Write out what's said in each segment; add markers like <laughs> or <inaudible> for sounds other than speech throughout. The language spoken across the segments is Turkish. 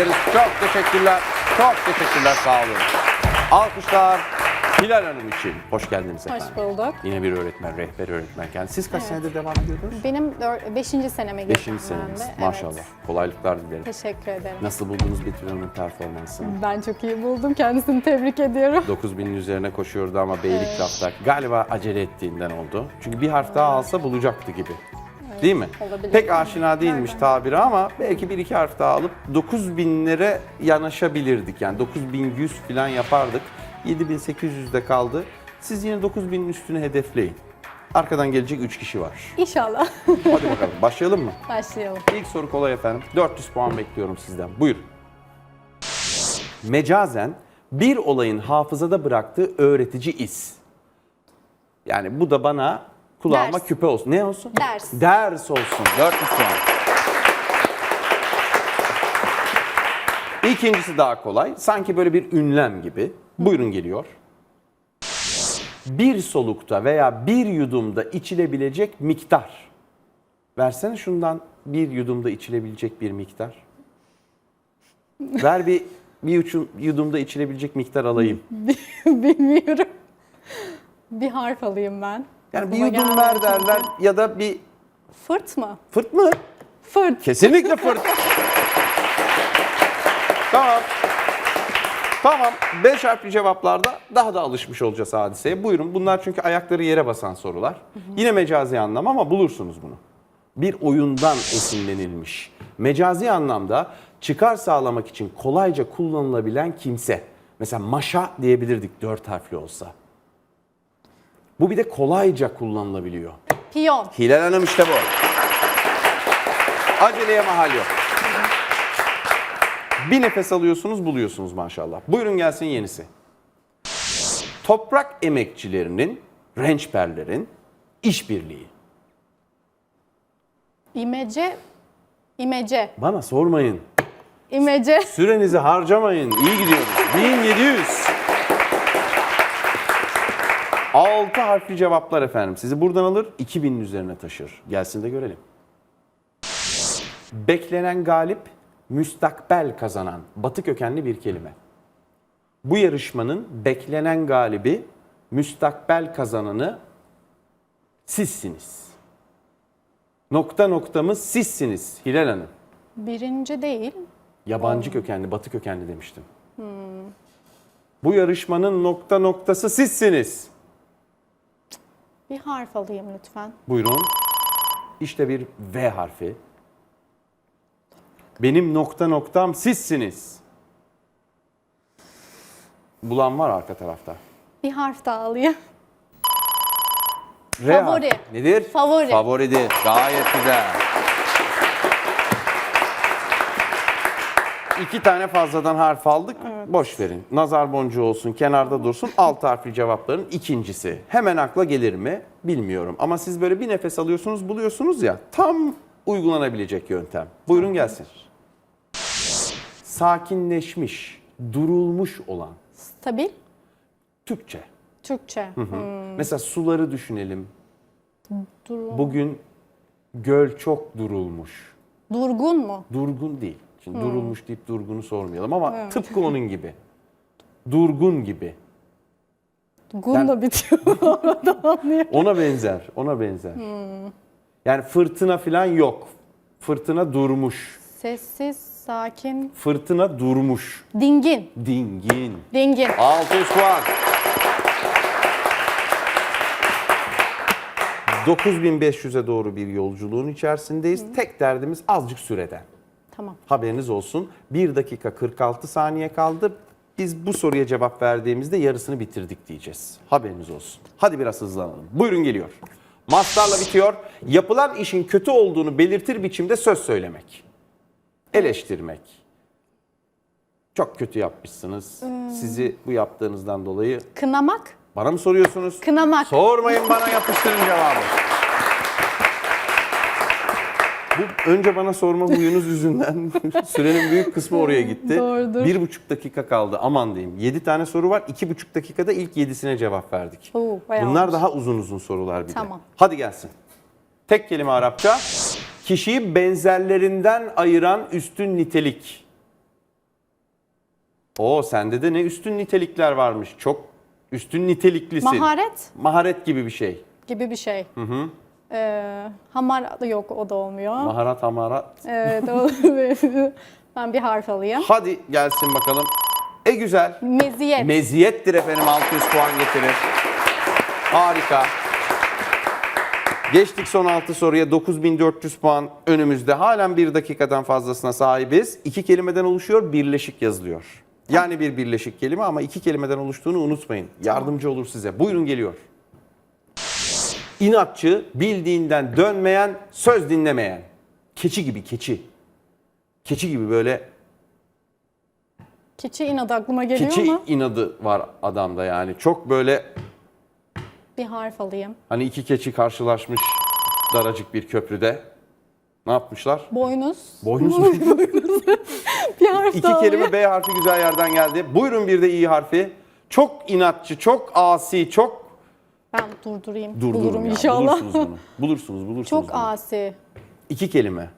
ederiz. Çok teşekkürler. Çok teşekkürler. Sağ olun. Alkışlar Hilal Hanım için. Hoş geldiniz efendim. Hoş bulduk. Yine bir öğretmen, rehber öğretmenken. Siz kaç senedir devam ediyordunuz? Benim 5. seneme girdim Beşinci ben seneniz. de. Maşallah. Evet. Kolaylıklar dilerim. Teşekkür ederim. Nasıl buldunuz Betül Hanım'ın performansını? Ben çok iyi buldum. Kendisini tebrik ediyorum. 9000'in üzerine koşuyordu ama Beylikdağ'da galiba acele ettiğinden oldu. Çünkü bir harf daha alsa bulacaktı gibi. Değil mi? olabilir. Pek aşina değilmiş tabiri ama belki bir iki harf daha alıp 9000'lere yanaşabilirdik. Yani 9100 falan yapardık. 7800'de kaldı. Siz yine 9000'in üstünü hedefleyin. Arkadan gelecek 3 kişi var. İnşallah. Hadi bakalım başlayalım mı? Başlayalım. İlk soru kolay efendim. 400 puan bekliyorum sizden. Buyurun. Mecazen bir olayın hafızada bıraktığı öğretici iz. Yani bu da bana kulağıma Ders. küpe olsun. Ne olsun? Ders. Ders olsun. 400 puan. İkincisi daha kolay. Sanki böyle bir ünlem gibi. Buyurun geliyor. Bir solukta veya bir yudumda içilebilecek miktar. Versene şundan bir yudumda içilebilecek bir miktar. Ver bir bir uçum, yudumda içilebilecek miktar alayım. <laughs> Bilmiyorum. Bir harf alayım ben. Yani bir Aklıma yudum gelmedi ver çünkü. derler ya da bir Fırt mı? fırt mı? Fırt. Kesinlikle fırt. <laughs> tamam. Tamam. Beş harfli cevaplarda daha da alışmış olacağız hadiseye. Buyurun. Bunlar çünkü ayakları yere basan sorular. Yine mecazi anlam ama bulursunuz bunu. Bir oyundan esinlenilmiş. Mecazi anlamda çıkar sağlamak için kolayca kullanılabilen kimse. Mesela maşa diyebilirdik dört harfli olsa. Bu bir de kolayca kullanılabiliyor. Piyon. Hilal Hanım işte bu. Aceleye mahal yok. Bir nefes alıyorsunuz buluyorsunuz maşallah. Buyurun gelsin yenisi. Toprak emekçilerinin, rençberlerin işbirliği. İmece. İmece. Bana sormayın. İmece. Sürenizi harcamayın. İyi gidiyoruz. <laughs> 1700. 6 harfli cevaplar efendim. Sizi buradan alır 2000'in üzerine taşır. Gelsin de görelim. Beklenen galip, müstakbel kazanan. Batı kökenli bir kelime. Bu yarışmanın beklenen galibi, müstakbel kazananı sizsiniz. Nokta noktamız sizsiniz Hilal Hanım. Birinci değil. Yabancı kökenli, batı kökenli demiştim. Bu yarışmanın nokta noktası sizsiniz. Bir harf alayım lütfen. Buyurun. İşte bir V harfi. Benim nokta noktam sizsiniz. Bulan var arka tarafta. Bir harf daha alayım. R Favori. harfi. Nedir? Favori. Favoridir. Gayet güzel. İki tane fazladan harf aldık. Boş verin. Nazar boncuğu olsun, kenarda dursun. Alt harfli cevapların ikincisi. Hemen akla gelir mi? Bilmiyorum. Ama siz böyle bir nefes alıyorsunuz, buluyorsunuz ya. Tam uygulanabilecek yöntem. Buyurun gelsin. Sakinleşmiş, durulmuş olan Stabil. Türkçe. Türkçe. Hmm. Mesela suları düşünelim. Dur- Bugün göl çok durulmuş. Durgun mu? Durgun değil. Şimdi durulmuş deyip durgunu sormayalım ama tıpkı onun gibi. Durgun gibi. Gun Yani- da bitiyor. <laughs> Ona benzer, ona benzer. Yani fırtına falan yok. Fırtına durmuş. Sessiz, sakin, Fırtına durmuş. dingin. Dingin. Dingin. 600 puan. 9500'e doğru bir yolculuğun içerisindeyiz. Tek derdimiz azıcık süreden. Tamam. Haberiniz olsun. 1 dakika 46 saniye kaldı. Biz bu soruya cevap verdiğimizde yarısını bitirdik diyeceğiz. Haberiniz olsun. Hadi biraz hızlanalım. Buyurun geliyor. Mastarla bitiyor. Yapılan işin kötü olduğunu belirtir biçimde söz söylemek. Eleştirmek. Çok kötü yapmışsınız. Sizi bu yaptığınızdan dolayı Kınamak. bana mı soruyorsunuz? Kınamak. Sormayın bana yapıştırın cevabı. Bu önce bana sorma huyunuz yüzünden <laughs> sürenin büyük kısmı oraya gitti. Doğrudur. Bir buçuk dakika kaldı aman diyeyim. Yedi tane soru var. iki buçuk dakikada ilk yedisine cevap verdik. Oo, bayağı Bunlar olmuş. daha uzun uzun sorular bir de. Tamam. Hadi gelsin. Tek kelime Arapça. Kişiyi benzerlerinden ayıran üstün nitelik. Oo sende de ne üstün nitelikler varmış. Çok üstün niteliklisin. Maharet Maharet gibi bir şey. gibi bir şey. Ee, hamar yok o da olmuyor. Maharat hamarat. evet, o, <laughs> ben bir harf alayım. Hadi gelsin bakalım. E güzel. Meziyet. Meziyettir efendim 600 puan getirir. Harika. Geçtik son 6 soruya 9400 puan önümüzde. Halen bir dakikadan fazlasına sahibiz. İki kelimeden oluşuyor, birleşik yazılıyor. Yani bir birleşik kelime ama iki kelimeden oluştuğunu unutmayın. Yardımcı olur size. Buyurun geliyor. İnatçı, bildiğinden dönmeyen, söz dinlemeyen. Keçi gibi keçi. Keçi gibi böyle Keçi inadı aklıma geliyor keçi ama inadı var adamda yani. Çok böyle bir harf alayım. Hani iki keçi karşılaşmış daracık bir köprüde. Ne yapmışlar? Boynuz. Boynuz mu? <laughs> Bir harf İki alayım. kelime B harfi güzel yerden geldi. Buyurun bir de İ harfi. Çok inatçı, çok asi, çok Ben durdurayım. durdurun Bulurum ya. inşallah. Bulursunuz bunu. <laughs> Bulursunuz, bulursunuz. Çok bunu. asi. İki kelime.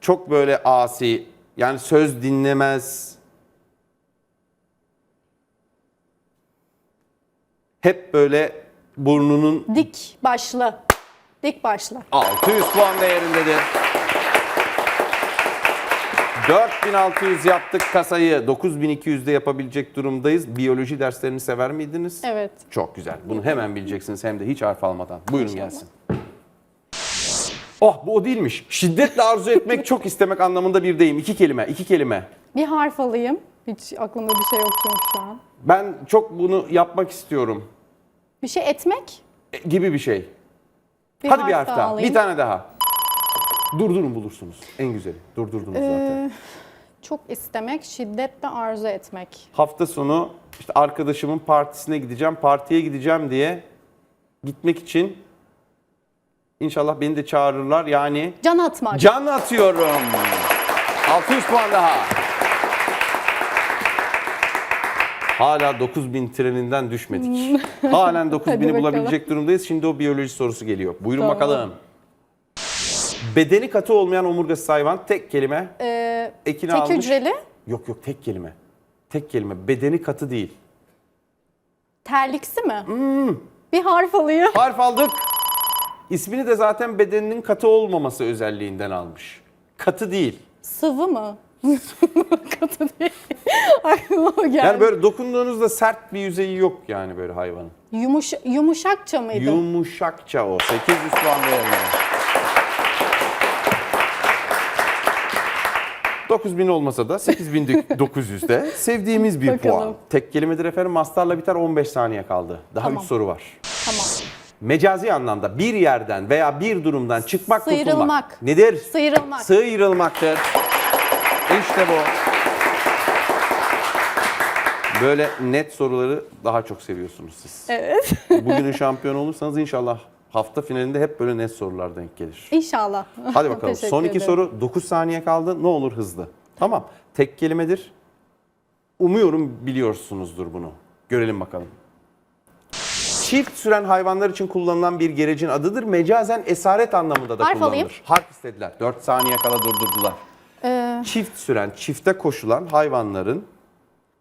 Çok böyle asi. Yani söz dinlemez. Hep böyle burnunun Dik başlı. Dik başlı. 600 puan değerindedir. 4600 yaptık kasayı. 9200'de yapabilecek durumdayız. Biyoloji derslerini sever miydiniz? Evet. Çok güzel. Bunu hemen bileceksiniz hem de hiç harf almadan. Buyurun gelsin. Oh bu o değilmiş. Şiddetle arzu etmek, çok istemek anlamında bir deyim. İki kelime, iki kelime. Bir harf alayım. Hiç aklımda bir şey yok çünkü şu an. Ben çok bunu yapmak istiyorum Bir şey etmek. e, gibi bir şey. Hadi bir harf daha. alayım. Bir tane daha. Durdurun bulursunuz. En güzeli. Durdurdunuz zaten. Ee, çok istemek, şiddetle arzu etmek. hafta sonu işte arkadaşımın partisine gideceğim, partiye gideceğim diye gitmek için inşallah beni de çağırırlar. Yani Can atmak. can atıyorum. 600 puan daha. Hala 9000 treninden düşmedik. <laughs> Halen 9000'i Hadi bakalım. bulabilecek durumdayız. Şimdi o biyoloji sorusu geliyor. Buyurun Tamam. bakalım. Bedeni katı olmayan omurgasız hayvan tek kelime. Ee, Ekini tek almış. hücreli. Yok yok tek kelime. Tek kelime. Bedeni katı değil. Terliksi mi? Hmm. Bir harf alayım. Harf aldık. İsmini de zaten bedeninin katı olmaması özelliğinden almış. Katı değil. Sıvı mı? <laughs> Katı değil. Aklıma o geldi. Yani böyle dokunduğunuzda sert bir yüzeyi yok yani böyle hayvanın. Yumuş, yumuşakça mıydı? Yumuşakça o. 800 puan değerinde. 9000 olmasa da 8900'de <laughs> sevdiğimiz bir Bakalım. puan. Tek kelimedir efendim. Mastarla biter 15 saniye kaldı. Daha 3 Tamam. soru var. Tamam. Mecazi anlamda bir yerden veya bir durumdan çıkmak, kurtulmak. Sıyrılmak. Nedir? Sıyrılmak. Sıyrılmaktır. İşte bu. Böyle net soruları daha çok seviyorsunuz siz. evet. Bugünün şampiyonu olursanız inşallah hafta finalinde hep böyle net sorular denk gelir. İnşallah. Hadi bakalım. <laughs> Teşekkür Son iki ederim. soru 9 saniye kaldı. Ne olur hızlı. Tamam. Tek kelimedir. Umuyorum biliyorsunuzdur bunu. Görelim bakalım. Çift süren hayvanlar için kullanılan bir gerecin adıdır. Mecazen esaret anlamında da Harf kullanılır. alayım. Harf istediler. 4 saniye kala durdurdular. Ee, Çift süren, çifte koşulan hayvanların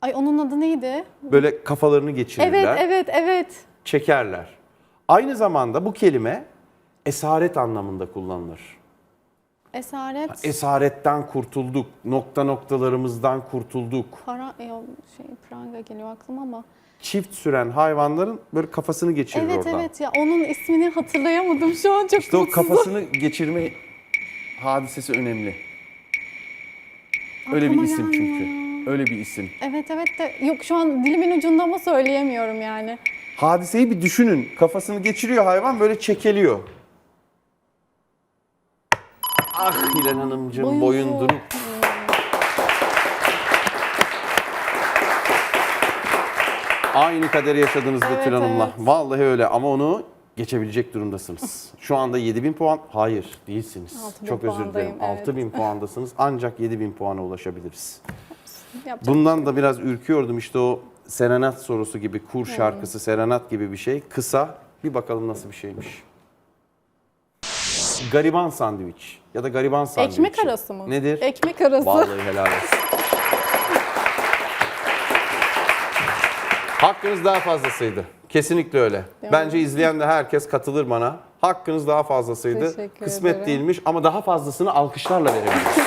ay onun adı neydi? böyle kafalarını geçirirler, Evet, evet, evet. çekerler. Aynı zamanda bu kelime esaret anlamında kullanılır. Esaret. Esaretten kurtulduk, nokta noktalarımızdan kurtulduk. Para, e, o şey, pranga geliyor aklıma ama. Çift süren hayvanların böyle kafasını geçirir Evet oradan. evet ya onun ismini hatırlayamadım şu an çok İşte o mutsuzum. kafasını geçirme hadisesi önemli. Öyle bir Aklıma isim gelmiyor çünkü. Öyle bir isim. Evet evet de yok şu an dilimin ucunda ama söyleyemiyorum yani. Hadiseyi bir düşünün. Kafasını geçiriyor hayvan böyle çekeliyor. Ah Hilal Hanımcığım Boyun boyunduruk. Aynı kaderi yaşadınız Evet, Betül Hanım'la. evet. Vallahi öyle ama onu geçebilecek durumdasınız. Şu anda 7000 puan. Hayır değilsiniz. 6000 Çok özür dilerim. puandayım, evet. 6000 puandasınız ancak 7000 puana ulaşabiliriz. Yapacak. Bundan da biraz ürküyordum işte o serenat sorusu gibi, kur şarkısı, serenat gibi bir şey. Kısa, bir bakalım nasıl bir şeymiş. Gariban sandviç ya da gariban sandviç. Ekmek arası mı? Nedir? Ekmek arası. Vallahi helal olsun. Hakkınız daha fazlasıydı. Kesinlikle öyle. Değil Bence mi? izleyen de herkes katılır bana. Hakkınız daha fazlasıydı. Teşekkür Kısmet ederim. değilmiş ama daha fazlasını alkışlarla verebiliriz.